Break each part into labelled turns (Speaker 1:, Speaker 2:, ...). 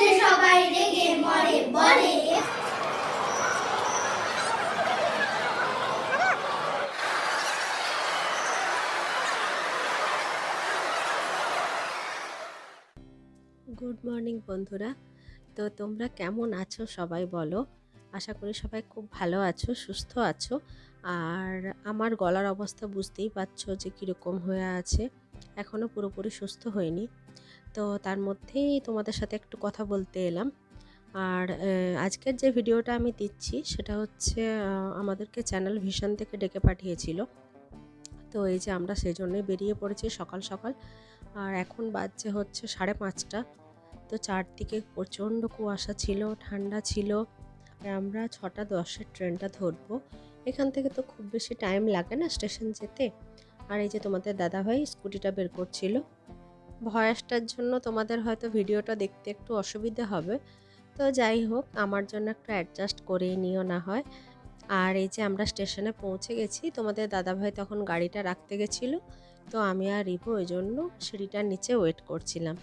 Speaker 1: উঠে সবাই রেগে মরে বলে
Speaker 2: গুড মর্নিং বন্ধুরা। তো তোমরা কেমন আছো সবাই বলো? আশা করি সবাই খুব ভালো আছো, সুস্থ আছো। আর আমার গলার অবস্থা বুঝতেই পারছ যে কীরকম হয়ে আছে। এখনও পুরোপুরি সুস্থ হয়নি তো তার মধ্যেই তোমাদের সাথে একটু কথা বলতে এলাম। আর আজকের যে ভিডিওটা আমি দিচ্ছি সেটা হচ্ছে আমাদেরকে চ্যানেল ভিশন থেকে ডেকে পাঠিয়েছিল। তো এই যে আমরা সেই জন্যই বেরিয়ে পড়েছি সকাল সকাল। আর এখন বাজছে হচ্ছে সাড়ে পাঁচটা। তো চারদিকে প্রচণ্ড কুয়াশা ছিল, ঠান্ডা ছিল। আর আমরা ছটা দশের ট্রেনটা ধরবো। এখান থেকে তো খুব বেশি টাইম লাগে না স্টেশন যেতে। আর এই যে তোমাদের দাদাভাই স্কুটিটা বের করছিল। ভয়েসটার জন্য তোমাদের হয়তো ভিডিওটা দেখতে একটু অসুবিধা হবে। তো যাই হোক, আমার জন্য একটু অ্যাডজাস্ট করেই নিও না হয়। আর এই যে আমরা স্টেশনে পৌঁছে গেছি, তোমাদের দাদাভাই তখন গাড়িটা রাখতে গেছিল। তো আমি আর রিভু ওই জন্য সিঁড়িটার নিচে ওয়েট করছিলাম।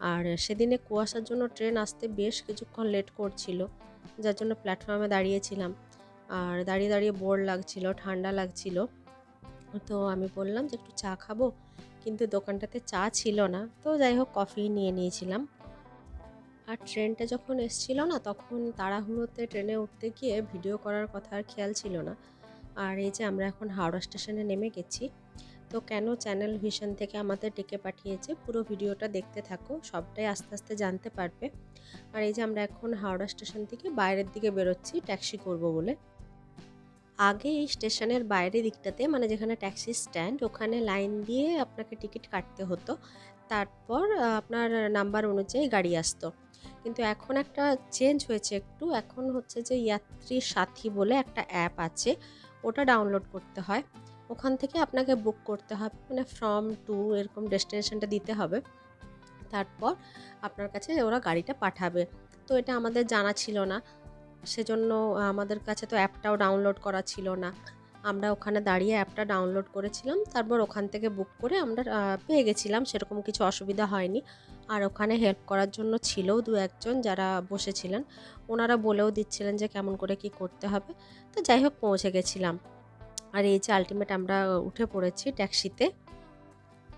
Speaker 2: আর সেদিনে কুয়াশার জন্য ট্রেন আসতে বেশ কিছুক্ষণ লেট করছিল, যার জন্য প্ল্যাটফর্মে দাঁড়িয়েছিলাম। আর দাঁড়িয়ে দাঁড়িয়ে বোর লাগছিল, ঠান্ডা লাগছিল। তো আমি বললাম যে একটু চা খাব, কিন্তু দোকানটাতে চা ছিল না। তো যাই হোক কফি নিয়ে নিয়েছিলাম। আর ট্রেনটা যখন এসছিল না, তখন তাড়াহুড়োতে ট্রেনে উঠতে গিয়ে ভিডিও করার কথা আর খেয়াল ছিল না। আর এই যে আমরা এখন হাওড়া স্টেশনে নেমে গেছি। তো কেন চ্যানেল ভিশন থেকে আমাদের ডেকে পাঠিয়েছে, পুরো ভিডিওটা দেখতে থাকো, সবটাই আস্তে আস্তে জানতে পারবে। আর এই যে আমরা এখন হাওড়া স্টেশন থেকে বাইরের দিকে বেরোচ্ছি ট্যাক্সি করব বলে। আগে এই স্টেশনের বাইরের দিকটাতে মানে যেখানে ট্যাক্সি স্ট্যান্ড, ওখানে লাইন দিয়ে আপনাকে টিকিট কাটতে হতো। তারপর আপনার নাম্বার অনুযায়ী গাড়ি আসতো। কিন্তু এখন একটা চেঞ্জ হয়েছে একটু। এখন হচ্ছে যে যাত্রী সাথী বলে একটা অ্যাপ আছে। ওটা ডাউনলোড করতে হয়। ওখান থেকে আপনাকে বুক করতে হবে। মানে ফ্রম টু এরকম ডেস্টিনেশনটা দিতে হবে। তারপর আপনার কাছে ওরা গাড়িটা পাঠাবে। তো এটা আমাদের জানা ছিল না। সেজন্য আমাদের কাছে তো অ্যাপটাও ডাউনলোড করা ছিল না। আমরা ওখানে দাঁড়িয়ে অ্যাপটা ডাউনলোড করেছিলাম, তারপর ওখান থেকে বুক করে আমরা পেয়ে গেছিলাম, সেরকম কিছু অসুবিধা হয়নি। আর ওখানে হেল্প করার জন্য ছিলও দু একজন যারা বসেছিলেন, ওনারা বলেও দিচ্ছিলেন যে কেমন করে কি করতে হবে। তো যাই হোক, পৌঁছে গেছিলাম। আর এই যে আলটিমেট আমরা উঠে পড়েছি ট্যাক্সিতে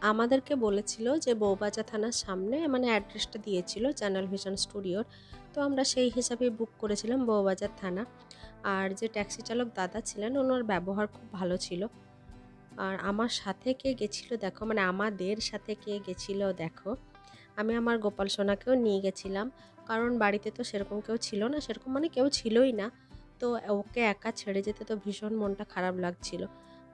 Speaker 2: আমাদেরকে বলেছিল যে বৌবাজা থানার সামনে মানে অ্যাড্রেসটা দিয়েছিল চ্যানেল ভিশন স্টুডিওর। তো আমরা সেই হিসাবে বুক করেছিলাম বৌবাজার থানা। আর যে ট্যাক্সি চালক দাদা ছিলেন, ওনার ব্যবহার খুব ভালো ছিল। আর আমার সাথে কে গেছিল দেখো মানে আমাদের সাথে কে গেছিল দেখো। আমি আমার গোপাল সোনাকেও নিয়ে গেছিলাম। কারণ বাড়িতে তো সেরকম কেউ ছিল না, সেরকম মানে কেউ ছিলই না। তো ওকে একা ছেড়ে যেতে তো ভীষণ মনটা খারাপ লাগছিল।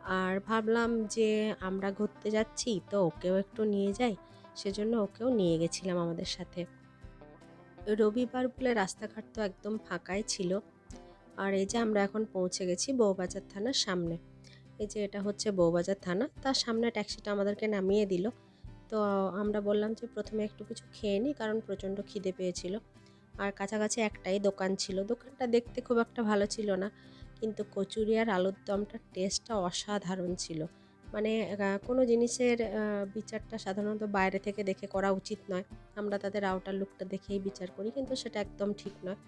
Speaker 2: আর ভাবলাম যে আমরা ঘুরতে যাচ্ছি, তো ওকেও একটু নিয়ে যাই। সেজন্য ওকেও নিয়ে গেছিলাম আমাদের সাথে। রবিবার বলে রাস্তাঘাট তো একদম ফাঁকাই ছিল। আর এই যে আমরা এখন পৌঁছে গেছি বউবাজার থানার সামনে। এই যে এটা হচ্ছে বউবাজার থানা, তার সামনে ট্যাক্সিটা আমাদেরকে নামিয়ে দিল। তো আমরা বললাম যে প্রথমে একটু কিছু খেয়ে নিই, কারণ প্রচণ্ড খিদে পেয়েছিল। আর কাছাকাছি একটাই দোকান ছিল। দোকানটা দেখতে খুব একটা ভালো ছিল না। কিন্তু কচুরি আর আলুর দমটার টেস্টটা অসাধারণ ছিল। মানে কোনো জিনিসের বিচারটা সাধারণত বাইরে থেকে দেখে করা উচিত নয়। আমরা তাদের আউটার লুকটা দেখেই বিচার করি, কিন্তু সেটা একদম ঠিক নয়।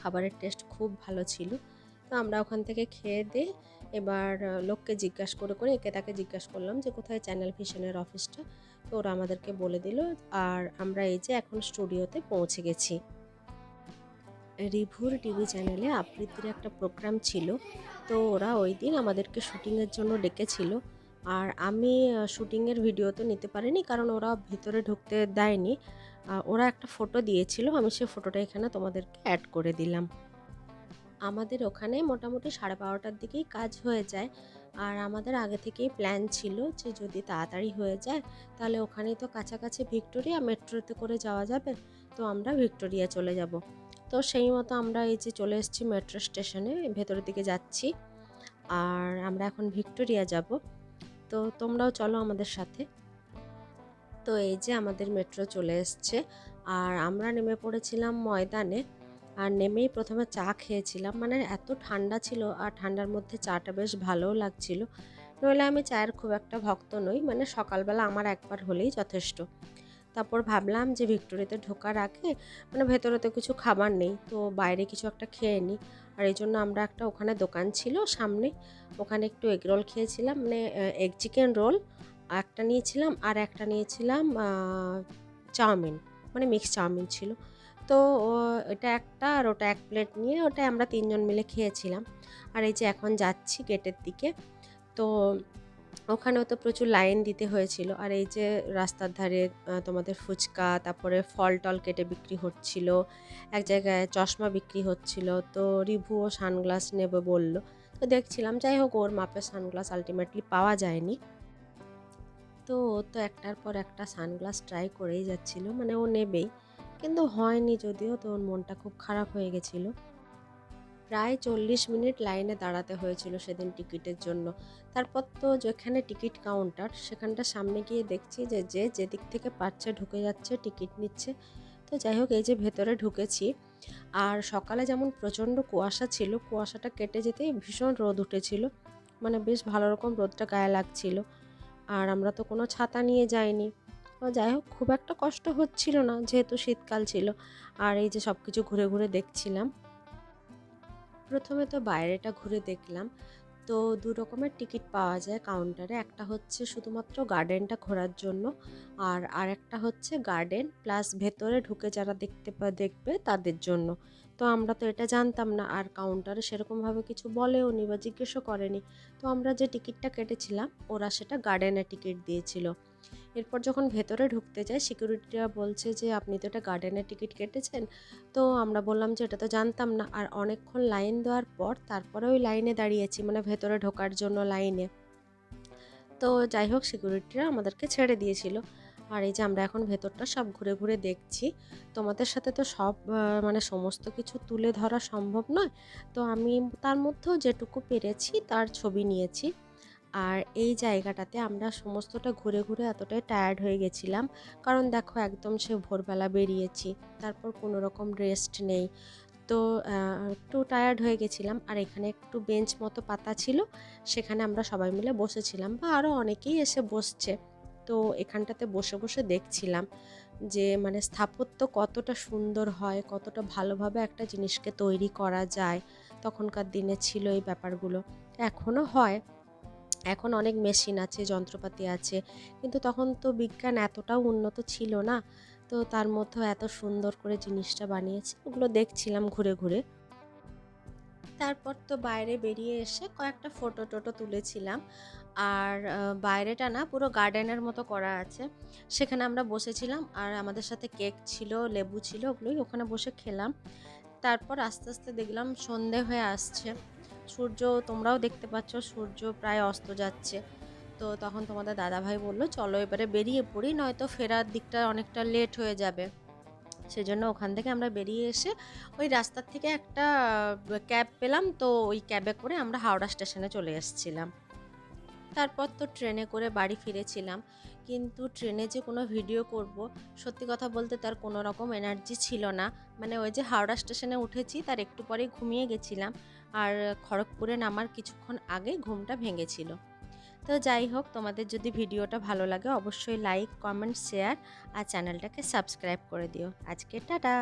Speaker 2: খাবারের টেস্ট খুব ভালো ছিল। তো আমরা ওখান থেকে খেয়ে দিয়ে এবার লোককে জিজ্ঞাসা করে করে একে তাকে জিজ্ঞাসা করলাম যে, কোথায় চ্যানেল ভিশনের অফিসটা তো ওরা আমাদেরকে বলে দিল, আর আমরা এই যে এখন স্টুডিওতে পৌঁছে গেছি। রিভুর টিভি চ্যানেলে আবৃত্তির একটা প্রোগ্রাম ছিল। তো ওরা ওই দিন আমাদেরকে শুটিংয়ের জন্য ডেকেছিল। আর আমি শুটিংয়ের ভিডিও তো নিতে পারিনি কারণ ওরা ভিতরে ঢুকতে দেয়নি। ওরা একটা ফটো দিয়েছিল, আমি সেই ফটোটা এখানে তোমাদেরকে অ্যাড করে দিলাম। আমাদের ওখানে মোটামুটি সাড়ে বারোটার দিকেই কাজ হয়ে যায়। আর আমাদের আগে থেকেই প্ল্যান ছিল যে যদি তাড়াতাড়ি হয়ে যায়, তাহলে ওখানেই তো কাছাকাছি ভিক্টোরিয়া মেট্রোতে করে যাওয়া যাবে। তো আমরা ভিক্টোরিয়া চলে যাব। তো সেই মতো আমরা এই যে চলে এসেছি মেট্রো স্টেশনে, ভেতরের দিকে যাচ্ছি। আর আমরা এখন ভিক্টোরিয়া যাব। তো তোমরাও চলো আমাদের সাথে। তো এই যে আমাদের মেট্রো চলে এসছে। আর আমরা নেমে পড়েছিলাম ময়দানে। আর নেমেই প্রথমে চা খেয়েছিলাম। মানে এত ঠান্ডা ছিল আর ঠান্ডার মধ্যে চাটা বেশ ভালোও লাগছিল। নইলে আমি চায়ের খুব একটা ভক্ত নই। মানে সকালবেলা আমার একবার হলেই যথেষ্ট। তারপর ভাবলাম যে ভিক্টোরিয়াতে ঢোকার আগে মানে ভেতরে তো কিছু খাবার নেই, তো বাইরে কিছু একটা খেয়ে নিই আর এই জন্য আমরা একটা ওখানে দোকান ছিল সামনে, ওখানে একটু এগ রোল খেয়েছিলাম মানে এগ চিকেন রোল একটা নিয়েছিলাম আর একটা নিয়েছিলাম চাউমিন মানে মিক্স চাউমিন ছিল। তো এটা একটা আর ওটা এক প্লেট নিয়ে ওটা আমরা তিনজন মিলে খেয়েছিলাম। আর এই যে এখন যাচ্ছি গেটের দিকে, তো ওখানেও তো প্রচুর লাইন দিতে হয়েছিল। আর এই যে রাস্তার ধারে তোমাদের ফুচকা, তারপরে ফল টল কেটে বিক্রি হচ্ছিল, এক জায়গায় চশমা বিক্রি হচ্ছিল, তো রিভুও সানগ্লাস নেবে বলল। তো দেখছিলাম, যাই হোক, ওর মাপের সানগ্লাস আলটিমেটলি পাওয়া যায়নি। তো ও তো একটার পর একটা সানগ্লাস ট্রাই করেই যাচ্ছিল মানে ও নেবেই। কিন্তু হয়নি যদিও, তো ওর মনটা খুব খারাপ হয়ে গেছিল। প্রায় চল্লিশ মিনিট লাইনে দাঁড়াতে হয়েছিল সেদিন টিকিটের জন্য। তারপর তো যেখানে টিকিট কাউন্টার, সেখানটা সামনে গিয়ে দেখছি যে যে যেদিক থেকে পাচ্ছে ঢুকে যাচ্ছে, টিকিট নিচ্ছে। তো যাই হোক, এই যে ভেতরে ঢুকেছি। আর সকালে যেমন প্রচণ্ড কুয়াশা ছিল, কুয়াশাটা কেটে যেতেই ভীষণ রোদ উঠেছিল। মানে বেশ ভালো রকম রোদটা গায়ে লাগছিল। আর আমরা তো কোনো ছাতা নিয়ে যাইনি। যাই হোক, খুব একটা কষ্ট হচ্ছিল না, যেহেতু শীতকাল ছিল। আর এই যে সব কিছু ঘুরে ঘুরে দেখছিলাম। প্রথমে তো বাইরেটা ঘুরে দেখলাম। তো দু রকমের টিকিট পাওয়া যায় কাউন্টারে। একটা হচ্ছে শুধুমাত্র গার্ডেনটা ঘোরার জন্য আর আরেকটা হচ্ছে গার্ডেন প্লাস ভেতরে ঢুকে যারা দেখতে দেখবে তাদের জন্য। তো আমরা তো এটা জানতাম না আর কাউন্টারে সেরকমভাবে কিছু বলেও নি বা জিজ্ঞেসও করেনি। তো আমরা যে টিকিটটা কেটেছিলাম ওরা সেটা গার্ডেনের টিকিট দিয়েছিল। এরপর যখন ভেতরে ঢুকতে যাই সিকিউরিটিরা বলছে যে, আপনি তো এটা গার্ডেনের টিকিট কেটেছেন। তো আমরা বললাম যে, এটা তো জানতাম না। আর অনেকক্ষণ লাইন দেওয়ার পর তারপরে ওই লাইনে দাঁড়িয়েছি মানে ভেতরে ঢোকার জন্য লাইনে। তো যাই হোক সিকিউরিটিরা আমাদেরকে ছেড়ে দিয়েছিল। আর এই যে, আমরা এখন ভেতরটা সব ঘুরে ঘুরে দেখছি। তোমাদের সাথে তো সব মানে সমস্ত কিছু তুলে ধরা সম্ভব নয়। তো আমি তার মধ্যেও যেটুকু পেরেছি, তার ছবি নিয়েছি। আর এই জায়গাটাতে আমরা সমস্তটা ঘুরে ঘুরে এতটাই টায়ার্ড হয়ে গেছিলাম। কারণ দেখো একদম সে ভোরবেলা বেরিয়েছি, তারপর কোনো রকম রেস্ট নেই। তো একটু টায়ার্ড হয়ে গেছিলাম আর এখানে একটু বেঞ্চ মতো পাতা ছিল, সেখানে আমরা সবাই মিলে বসেছিলাম বা আরও অনেকেই এসে বসছে। তো এখানটাতে বসে বসে দেখছিলাম যে মানে স্থাপত্য কতটা সুন্দর হয়, কতটা ভালোভাবে একটা জিনিসকে তৈরি করা যায়। তখনকার দিনে ছিল এই ব্যাপারগুলো। এখনও হয়। এখন অনেক মেশিন আছে, যন্ত্রপাতি আছে, কিন্তু তখন তো বিজ্ঞান এতটাও উন্নত ছিল না, তো তার মধ্যেও এত সুন্দর করে জিনিসটা বানিয়েছে, ওগুলো দেখছিলাম ঘুরে ঘুরে। তারপর তো বাইরে বেরিয়ে এসে কয়েকটা ফটো টোটো তুলেছিলাম, আর বাইরেটা না পুরো গার্ডেনের মতো করা আছে, সেখানে আমরা বসেছিলাম, আর আমাদের সাথে কেক ছিল, লেবু ছিল, ওগুলোই ওখানে বসে খেলাম, তারপর আস্তে আস্তে দেখলাম সন্ধে হয়ে আসছে। সূর্য, তোমরাও দেখতে পাচ্ছ সূর্য প্রায় অস্ত যাচ্ছে। তো তখন তোমাদের দাদাভাই বলল, চলো এবারে বেরিয়ে পড়ি, নয়তো ফেরার দিকটা অনেকটা লেট হয়ে যাবে। সেজন্য ওখান থেকে আমরা বেরিয়ে এসে ওই রাস্তার থেকে একটা ক্যাব পেলাম। তো ওই ক্যাবে করে আমরা হাওড়া স্টেশনে চলে এসেছিলাম। তারপর তো ট্রেনে করে বাড়ি ফিরেছিলাম। কিন্তু ট্রেনে যে কোনো ভিডিও করব, সত্যি কথা বলতে তার কোনো রকম এনার্জি ছিল না। মানে ওই যে হাওড়া স্টেশনে উঠেছি, তার একটু পরে ঘুমিয়ে গেছিলাম। আর খড়গপুরে নামার কিছুক্ষণ আগে ঘুমটা ভেঙেছিল। তো যাই হোক, তোমাদের যদি ভিডিওটা ভালো লাগে অবশ্যই লাইক, কমেন্ট, শেয়ার আর চ্যানেলটাকে সাবস্ক্রাইব করে দিও। আজকে টাটা!